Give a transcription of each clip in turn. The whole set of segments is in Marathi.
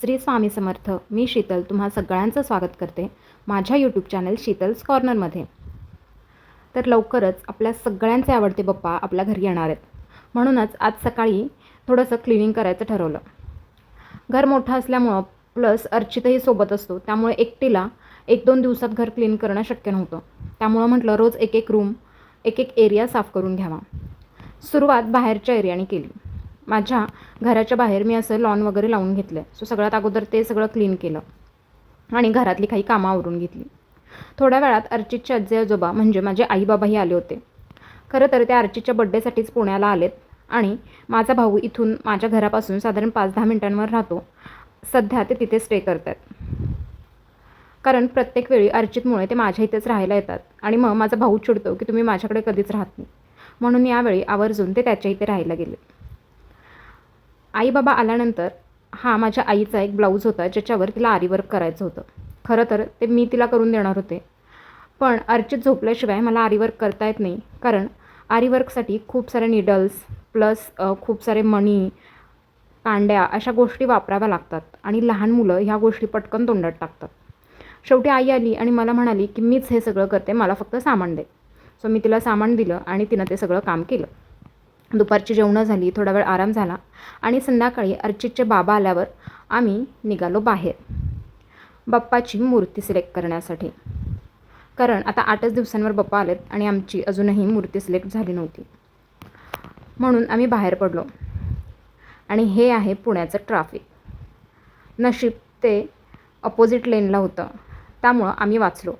श्री स्वामी समर्थ. मी शीतल तुम्हा सगळ्यांचं स्वागत करते माझ्या यूट्यूब चॅनल शीतल्स कॉर्नरमध्ये तर लवकरच आपल्या सगळ्यांचे आवडते बाप्पा आपल्या घरी येणार आहेत. म्हणूनच आज सकाळी थोडंसं क्लिनिंग करायचं ठरवलं. घर मोठं असल्यामुळं प्लस अर्चितही सोबत असतो त्यामुळे एकटीला एक दोन दिवसात घर क्लीन करणं शक्य नव्हतं. त्यामुळं म्हटलं रोज एक एक रूम एक एक एरिया साफ करून घ्यावा. सुरुवात बाहेरच्या एरियाने केली. माझ्या घराच्या बाहेर मी असं लॉन वगैरे लावून घेतलं आहे सो सगळ्यात अगोदर ते सगळं क्लीन केलं. आणि घरातली काही कामं आवरून घेतली. थोड्या वेळात अर्चितचे आजी आजोबा म्हणजे माझे आईबाबाही आले होते. खरं तर त्या अर्चितच्या बड्डेसाठीच पुण्याला आलेत आणि माझा भाऊ इथून माझ्या घरापासून साधारण पाच दहा मिनटांवर राहतो. सध्या ते तिथे स्टे करत आहेत कारण प्रत्येक वेळी अर्चितमुळे ते माझ्या इथेच राहायला येतात आणि मग माझा भाऊ चिडतो की तुम्ही माझ्याकडे कधीच राहत नाही. म्हणून यावेळी आवर्जून ते त्याच्या इथे राहायला गेले. आई बाबा आल्यानंतर हा माझ्या आईचा एक ब्लाऊज होता ज्याच्यावर तिला आरीवर्क करायचं होतं. खरं तर ते मी तिला करून देणार होते. पण अर्चित झोपल्याशिवाय मला आरीवर्क करता येत नाही कारण आरीवर्कसाठी खूप सारे निडल्स प्लस खूप सारे मणी कांड्या अशा गोष्टी वापराव्या लागतात आणि लहान मुलं ह्या गोष्टी पटकन तोंडात टाकतात. शेवटी आई आली आणि मला म्हणाली की मीच हे सगळं करते मला फक्त सामान दे. सो मी तिला सामान दिलं आणि तिनं ते सगळं काम केलं. दुपारची जेवणं झाली थोडा वेळ आराम झाला आणि संध्याकाळी अर्चितचे बाबा आल्यावर आम्ही निघालो बाहेर. बाप्पाची मूर्ती सिलेक्ट करण्यासाठी. कारण आता आठच दिवसांवर बाप्पा आलेत आणि आमची अजूनही मूर्ती सिलेक्ट झाली नव्हती. म्हणून आम्ही बाहेर पडलो. आणि हे आहे पुण्याचं ट्राफिक. नशीब ते अपोजिट लेनला होतं. त्यामुळं आम्ही वाचलो.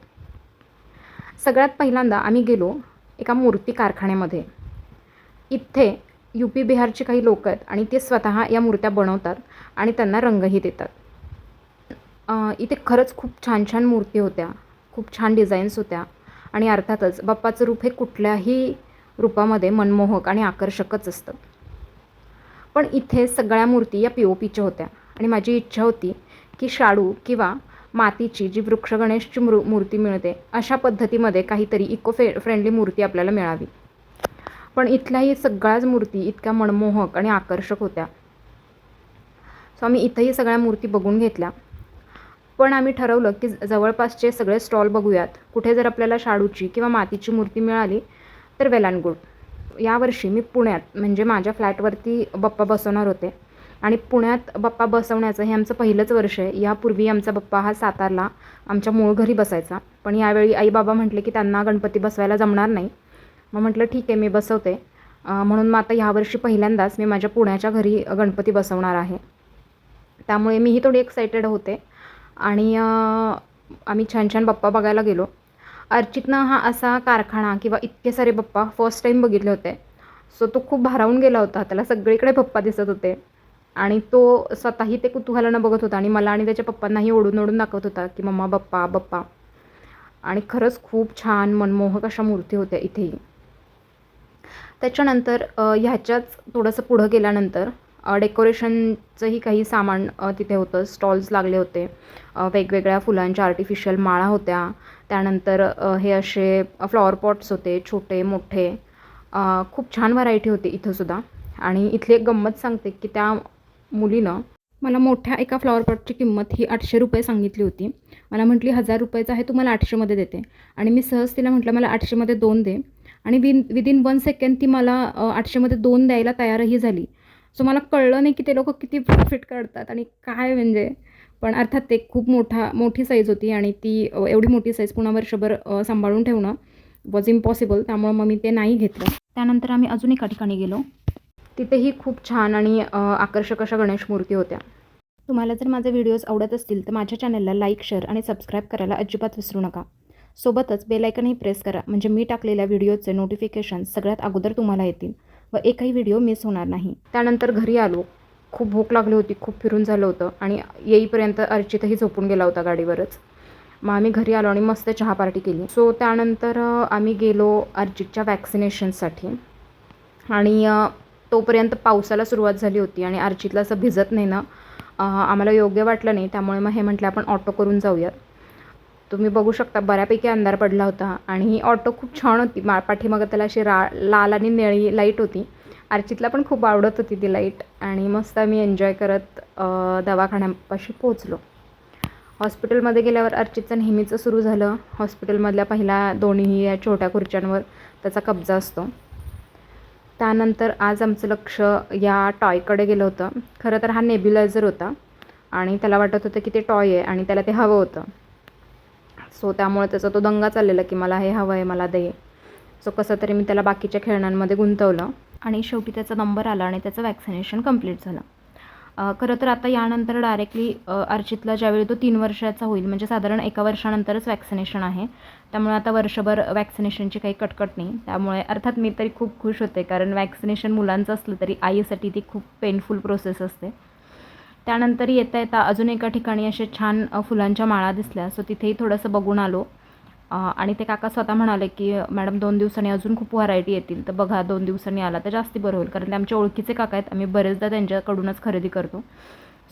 सगळ्यात पहिल्यांदा आम्ही गेलो एका मूर्ती कारखान्यामध्ये. इथे यू पी बिहारचे काही लोक आहेत आणि ते स्वतः या मूर्त्या बनवतात आणि त्यांना रंगही देतात. इथे खरंच खूप छान छान मूर्ती होत्या खूप छान डिझाईन्स होत्या आणि अर्थातच बाप्पाचं रूप हे कुठल्याही रूपामध्ये मनमोहक आणि आकर्षकच असतं. पण इथे सगळ्या मूर्ती या पी ओ पीच्या होत्या आणि माझी इच्छा होती की शाडू किंवा मातीची जी वृक्ष गणेशची मृ मूर्ती मिळते अशा पद्धतीमध्ये काहीतरी इको फे फ्रेंडली मूर्ती आपल्याला मिळावी. पण इथल्याही सगळ्याच मूर्ती इतक्या मनमोहक आणि आकर्षक होत्या. सो आम्ही इथंही सगळ्या मूर्ती बघून घेतल्या. पण आम्ही ठरवलं की जवळपासचे सगळे स्टॉल बघूयात. कुठे जर आपल्याला शाडूची किंवा मातीची मूर्ती मिळाली तर वेल अँड गुड यावर्षी मी पुण्यात म्हणजे माझ्या फ्लॅटवरती बप्पा बसवणार होते. आणि पुण्यात बप्पा बसवण्याचं हे आमचं पहिलंच वर्ष आहे. यापूर्वी आमचा बप्पा हा सातारला आमच्या मूळ घरी बसायचा. पण यावेळी आई बाबा म्हटले की त्यांना गणपती बसवायला जमणार नाही. मग म्हटलं ठीक आहे मी बसवते. म्हणून मग आता ह्यावर्षी पहिल्यांदाच मी माझ्या पुण्याच्या घरी गणपती बसवणार आहे. त्यामुळे मीही थोडी एक्सायटेड होते. आणि आम्ही छान छान बाप्पा बघायला गेलो. अर्चितनं हा असा कारखाना किंवा इतके सारे बाप्पा फर्स्ट टाईम बघितले होते. सो तो खूप भारावून गेला होता. त्याला सगळीकडे पप्पा दिसत होते. आणि तो स्वतःही ते कुतूहलानं बघत होता आणि मला आणि त्याच्या पप्पांनाही ओढून ओढून दाखवत होता की मम्मा बप्पा बप्पा. आणि खरंच खूप छान मनमोहक अशा मूर्ती होत्या इथेही. त्याच्यानंतर ह्याच्याच थोडंसं पुढं गेल्यानंतर डेकोरेशनचंही काही सामान तिथे होतं. स्टॉल्स लागले होते. वेगवेगळ्या फुलांच्या आर्टिफिशियल माळा होत्या. त्यानंतर हे असे फ्लॉवर पॉट्स होते छोटे मोठे. खूप छान व्हरायटी होती इथंसुद्धा आणि इथली एक गंमत सांगते की त्या मुलीनं मला मोठ्या एका फ्लॉवर पॉटची किंमत ही आठशे रुपये सांगितली होती. मला म्हटली हजार रुपयाचा आहे तुम्हाला आठशेमध्ये देते. आणि मी सहज तिला म्हटलं मला आठशेमध्ये दोन दे. आणि विन विदिन वन सेकंड ती मला आठशेमध्ये दोन द्यायला तयारही झाली. सो मला कळलं नाही की ते लोक किती प्रॉफिट काढतात आणि काय म्हणजे. पण अर्थात ते खूप मोठा मोठी साईज होती आणि ती एवढी मोठी साईज पुन्हा वर्षभर सांभाळून ठेवणं वॉज इम्पॉसिबल त्यामुळं मग मी ते नाही घेतलं. त्यानंतर आम्ही अजून एका ठिकाणी गेलो. तिथेही खूप छान आणि आकर्षक अशा गणेश मूर्ती होत्या. तुम्हाला जर माझे व्हिडिओज आवडत असतील तर माझ्या चॅनलला लाईक शेअर आणि सबस्क्राईब करायला अजिबात विसरू नका. सोबतच बेलायकनही प्रेस करा. म्हणजे मी टाकलेल्या व्हिडिओचे नोटिफिकेशन सगळ्यात अगोदर तुम्हाला येतील व एकही व्हिडिओ मिस होणार नाही. त्यानंतर घरी आलो. खूप भूक लागली होती खूप फिरून झालं होतं आणि येईपर्यंत अर्चितही झोपून गेला होता गाडीवरच. मग आम्ही घरी आलो आणि मस्त चहा पार्टी केली. सो त्यानंतर आम्ही गेलो अर्जितच्या वॅक्सिनेशनसाठी आणि तोपर्यंत पावसाला सुरुवात झाली होती आणि अर्चितला असं भिजत नाही ना आम्हाला योग्य वाटलं नाही. त्यामुळे मग हे म्हटलं आपण ऑटो करून जाऊयात. तुम्ही बघू शकता बऱ्यापैकी अंधार पडला होता आणि ही ऑटो खूप छान होती. मा पाठीमागं त्याला अशी रा लाल आणि निळी लाइट होती. अर्चितला पण खूप आवडत होती ती लाइट आणि मस्त आम्ही एन्जॉय करत दवाखान्यापाशी पोचलो हॉस्पिटलमध्ये गेल्यावर अर्चितचं नेहमीचं सुरू झालं. हॉस्पिटलमधल्या पहिला दोन्ही या छोट्या खुर्च्यांवर त्याचा कब्जा असतो. त्यानंतर आज आमचं लक्ष या टॉयकडे गेलं होतं. खरं तर हा नेब्युलायझर होता आणि त्याला वाटत होतं की ते टॉय आहे आणि त्याला ते हवं होतं. सो त्यामुळे त्याचा तो दंगा चाललेला की मला हे हवं आहे मला दे. सो कसं तरी मी त्याला बाकीच्या खेळण्यांमध्ये गुंतवलं आणि शेवटी त्याचा नंबर आला आणि त्याचं वॅक्सिनेशन कंप्लीट झालं. खरं तर आता यानंतर डायरेक्टली अर्चितला ज्यावेळी तो तीन वर्षाचा होईल म्हणजे साधारण एका वर्षानंतरच वॅक्सिनेशन आहे. त्यामुळे आता वर्षभर वॅक्सिनेशनची काही कटकट नाही. त्यामुळे अर्थात मी तरी खूप खुश होते कारण वॅक्सिनेशन मुलांचं असलं तरी आईसाठी ती खूप पेनफुल प्रोसेस असते. त्यानंतर येता येता अजून एका ठिकाणी असे छान फुलांच्या माळा दिसल्या. सो तिथेही थोडंसं बघून आलो. आणि ते काका स्वतः म्हणाले की मॅडम दोन दिवसांनी अजून खूप व्हरायटी येतील. तर बघा दोन दिवसांनी आला तर जास्ती बरं होईल. कारण ते आमच्या ओळखीचे काका आहेत. आम्ही बरेचदा त्यांच्याकडूनच खरेदी करतो.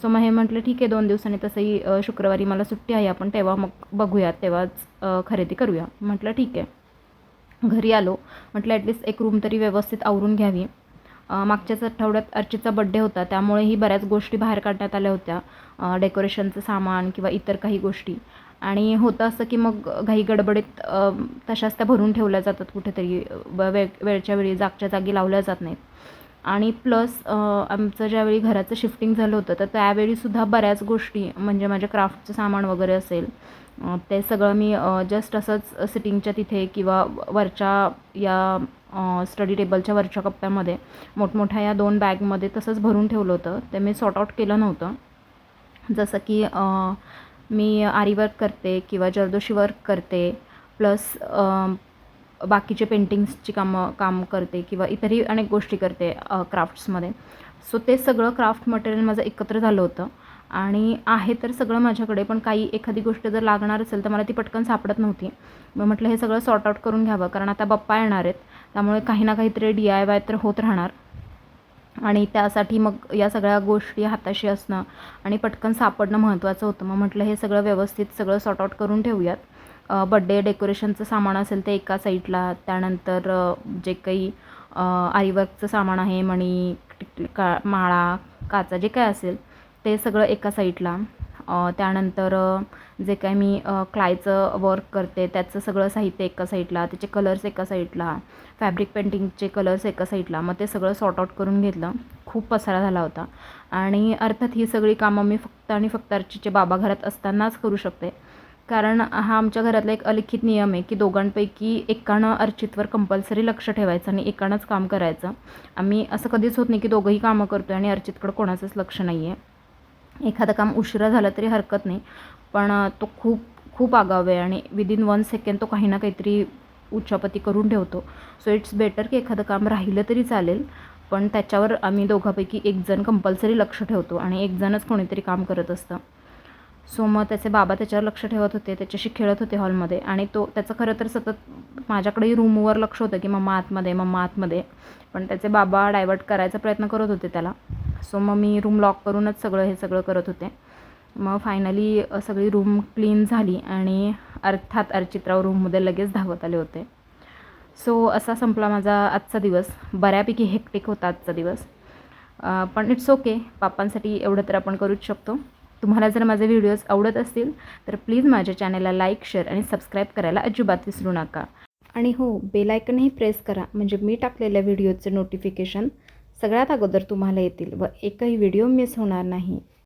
सो मग हे म्हटलं ठीक आहे दोन दिवसांनी तसंही शुक्रवारी मला सुट्टी आहे आपण तेव्हा मग बघूयात. तेव्हाच खरेदी करूया. म्हटलं ठीक आहे. घरी आलो. म्हटलं ॲटलिस्ट एक रूम तरी व्यवस्थित आवरून घ्यावी. मागच्याच आठवड्यात अर्चितचा बड्डे होता. त्यामुळेही बऱ्याच गोष्टी बाहेर काढण्यात आल्या होत्या. डेकोरेशनचं सामान किंवा इतर काही गोष्टी. आणि होतं असं की मग घाई गडबडीत तशाच त्या भरून ठेवल्या जातात कुठेतरी. ब वेळ वेळच्या वेळी जागच्या जागी लावल्या जात नाहीत. आणि प्लस आमचं ज्यावेळी घराचं शिफ्टिंग झालं होतं तर त्यावेळीसुद्धा बऱ्याच गोष्टी म्हणजे माझ्या क्राफ्टचं सामान वगैरे असेल ते सगळं मी जस्ट असंच सिटिंगच्या तिथे किंवा वरच्या या स्टडी टेबलच्या वरच्या कप्प्यामध्ये मोठमोठ्या या दोन बॅगमध्ये तसंच भरून ठेवलं होतं. ते मी सॉर्ट आउट केलं नव्हतं. जसं की मी आरी वर्क करते किंवा जरदोशी वर्क करते प्लस बाकीचे पेंटिंग्सची कामं काम करते किंवा इतरही अनेक गोष्टी करते क्राफ्ट्समध्ये सो ते सगळं क्राफ्ट मटेरियल माझं एकत्र झालं होतं. आणि आहे तर सगळं माझ्याकडे पण काही एखादी गोष्ट जर लागणार असेल तर मला ती पटकन सापडत नव्हती. मग म्हटलं हे सगळं सॉर्ट आउट करून घ्यावं कारण आता बप्पा येणार आहेत. त्यामुळे काही ना काहीतरी डी आय वाय तर होत राहणार. आणि त्यासाठी मग या सगळ्या गोष्टी हाताशी असणं आणि पटकन सापडणं महत्त्वाचं होतं. मग म्हटलं हे सगळं व्यवस्थित सगळं सॉर्ट आउट करून ठेवूयात. बड्डे डेकोरेशनचं सामान असेल ते एका साईडला त्यानंतर जे काही आईवर्कचं सामान आहे मणी टिक- का माळा काचा जे काय असेल ते सगळं एका साईडला. त्यानंतर जे काय मी क्लायचं वर्क करते त्याचं सगळं साहित्य एका साईडला त्याचे कलर्स एका साईडला फॅब्रिक पेंटिंगचे कलर्स एका साईडला मग ते सगळं सॉर्ट आउट करून घेतलं. खूप पसारा झाला होता. आणि अर्थात ही सगळी कामं मी फक्त आणि फक्त अर्चीचे बाबा घरात असतानाच करू शकते. कारण हा आमच्या घरातला एक अलिखित नियम आहे की दोघांपैकी एकानं अर्चितवर कंपल्सरी लक्ष ठेवायचं आणि एकानंच काम करायचं. आम्ही असं कधीच होत नाही की दोघंही कामं करतो आहे आणि अर्चितकडं कोणाचंच लक्ष नाही आहे एखादं काम उशिरा झालं तरी हरकत नाही. पण तो खूप खूप आगाव आहे आणि विदिन वन सेकंड तो काही ना काहीतरी उच्चापती करून ठेवतो. सो इट्स बेटर की एखादं काम राहिलं तरी चालेल. पण त्याच्यावर आम्ही दोघांपैकी एक जण कंपल्सरी लक्ष ठेवतो आणि एक जणच कोणीतरी काम करत असतं. सो मग त्याचे बाबा त्याच्यावर लक्ष ठेवत होते त्याच्याशी खेळत होते हॉलमध्ये आणि तो त्याचं खरं तर सतत माझ्याकडेही रूमवर लक्ष होतं की मम्मा आतमध्ये मम्मा आतमध्ये. पण त्याचे बाबा डायवर्ट करायचा प्रयत्न करत होते त्याला. सो मग मी रूम लॉक करूनच सगळं हे सगळं करत होते. मग फायनली सगळी रूम क्लीन झाली आणि अर्थात अर्चितराव रूममध्ये लगेच धावत आले होते. सो असा संपला माझा आजचा दिवस. बऱ्यापैकी हेक्टिक होता आजचा दिवस. पण इट्स ओके पापांसाठी एवढं तर आपण करूच शकतो. तुम्हाला जर माझे व्हिडिओज आवडत असतील तर प्लीज माझ्या चॅनलला लाईक शेअर आणि सबस्क्राईब करायला अजिबात विसरू नका. आणि हो बेलायकनही प्रेस करा. म्हणजे मी टाकलेल्या व्हिडिओचं नोटिफिकेशन सगळ्यात अगोदर तुम्हाला येतील व एकही व्हिडिओ मिस होणार नाही.